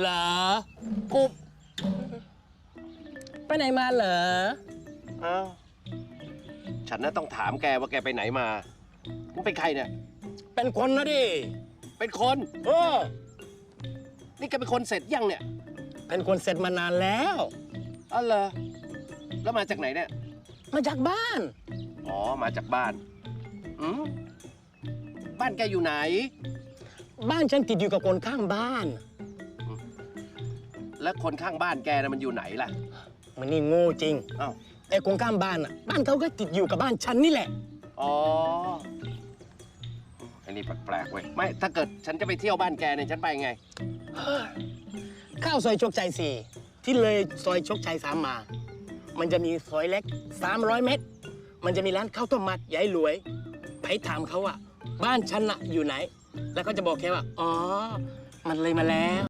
เหรอกูไปไหนมาเหรอ อ้าวฉันน่ะต้องถามแกว่าแกไปไหนมามึงเป็นใครเนี่ย เป็นคนนะดิ เป็นคน เออ นี่แกเป็นคนเสร็จยังเนี่ยเป็นคนเสร็จมานานแล้ว อ๋อเหรอ แล้วมาจากไหนเนี่ย มาจากบ้าน อ๋อ มาจากบ้านอืมบ้านแกอยู่ไหน บ้านฉันติดอยู่กับคนข้างบ้าน แล้วคนข้างบ้านแกน่ะมันอยู่ไหนล่ะ มันนี่โง่จริงอ้าวแต่คนข้างบ้านอะ บ้านเขาก็ติดอยู่กับบ้านฉันนี่แหละ อ๋ออันนี้แปลกๆเว้ยไม่ถ้าเกิดฉันจะไปเที่ยวบ้านแกเนี่ยฉันไปไง ข้าวซอยโชคชัยสี่ที่เลยซอยโชคชัยสามมา มันจะมีซอยเล็ก 300 เมตร มันจะมีร้านข้าวต้มมัดยายรวยไปถามเขาว่าบ้านฉันน่ะอยู่ไหน แล้วก็จะบอกแค่ว่า อ๋อ มันเลยมาแล้ว